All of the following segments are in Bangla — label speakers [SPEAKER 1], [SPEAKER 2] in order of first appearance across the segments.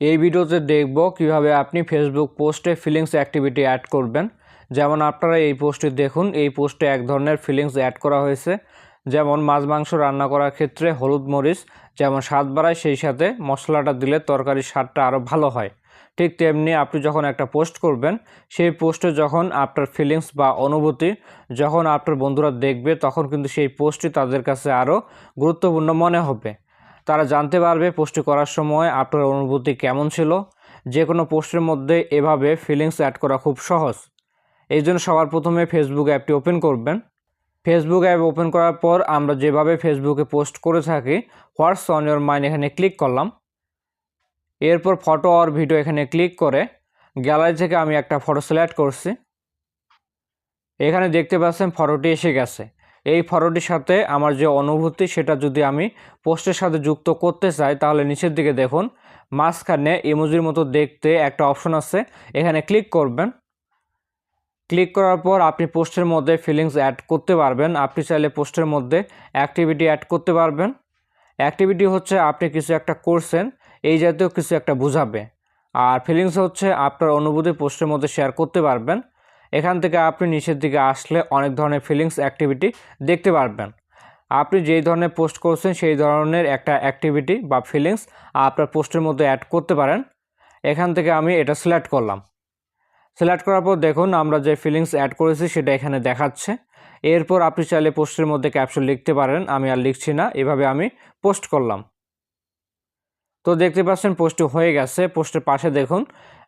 [SPEAKER 1] এই ভিডিওতে দেখব কীভাবে আপনি ফেসবুক পোস্টে ফিলিংস অ্যাক্টিভিটি অ্যাড করবেন। যেমন আপনারা এই পোস্টে দেখুন, এই পোস্টে এক ধরনের ফিলিংস অ্যাড করা হয়েছে। যেমন মাছ, মাংস রান্না করার ক্ষেত্রে হলুদ মরিচ, যেমন স্বাদ বাড়ায় সেই সাথে মশলাটা দিলে তরকারির স্বাদটা আরও ভালো হয়। ঠিক তেমনি আপনি যখন একটা পোস্ট করবেন, সেই পোস্টে যখন আপনার ফিলিংস বা অনুভূতি যখন আপনার বন্ধুরা দেখবে, তখন কিন্তু সেই পোস্টটি তাদের কাছে আরও গুরুত্বপূর্ণ মনে হবে। তারা জানতে পারবে পোস্ট করার সময় আপনার অনুভূতি কেমন ছিল। যে কোনো পোস্টের মধ্যে এভাবে ফিলিংস অ্যাড করা খুব সহজ। এই জন্য সবার প্রথমে ফেসবুক অ্যাপটি ওপেন করবেন। ফেসবুক অ্যাপ ওপেন করার পর আমরা যেভাবে ফেসবুকে পোস্ট করে থাকি হোয়াটস অন ইয়োর মাইন্ড এখানে ক্লিক করলাম। এরপর ফটো আর ভিডিও এখানে ক্লিক করে গ্যালারি থেকে আমি একটা ফটো সিলেক্ট করছি। এখানে দেখতে পাচ্ছেন ফটোটি এসে গেছে। এই ফটোটির সাথে আমার যে অনুভূতি, সেটা যদি আমি পোস্টের সাথে যুক্ত করতে চাই, তাহলে নিচের দিকে দেখুন, মাঝখানে ইমোজির মতো দেখতে একটা অপশন আছে। এখানে ক্লিক করবেন। ক্লিক করার পর আপনি পোস্টের মধ্যে ফিলিংস অ্যাড করতে পারবেন। আপনি চাইলে পোস্টের মধ্যে অ্যাক্টিভিটি অ্যাড করতে পারবেন। অ্যাক্টিভিটি হচ্ছে আপনি কিছু একটা করছেন, এই জাতীয় কিছু একটা বোঝাবে। আর ফিলিংস হচ্ছে আপনার অনুভূতি পোস্টের মধ্যে শেয়ার করতে পারবেন। এখান থেকে আপনি নিচের দিকে আসলে অনেক ধরনের ফিলিংস অ্যাক্টিভিটি দেখতে পারবেন। আপনি যেই ধরনের পোস্ট করছেন, সেই ধরনের একটা অ্যাক্টিভিটি বা ফিলিংস আপনার পোস্টের মধ্যে অ্যাড করতে পারেন। এখান থেকে আমি এটা সিলেক্ট করলাম। সিলেক্ট করার পর দেখুন, আমরা যে ফিলিংস অ্যাড করেছি, সেটা এখানে দেখাচ্ছে। এরপর আপনি চাইলে পোস্টের মধ্যে ক্যাপশন লিখতে পারেন, আমি আর লিখছি না, এভাবে আমি পোস্ট করলাম। তো দেখতে পাচ্ছেন, পোস্টটি হয়ে গেছে। পোস্টের পাশে দেখুন,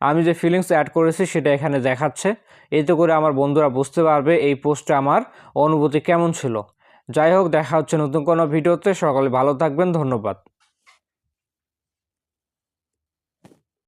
[SPEAKER 1] আমি যে ফিলিংস অ্যাড করেছি সেটা এখানে দেখাচ্ছে। এতে করে আমার বন্ধুরা বুঝতে পারবে এই পোস্টে আমার অনুভূতি কেমন ছিল। যাই হোক, দেখা হচ্ছে নতুন কোনো ভিডিওতে। সকলে ভালো থাকবেন, ধন্যবাদ।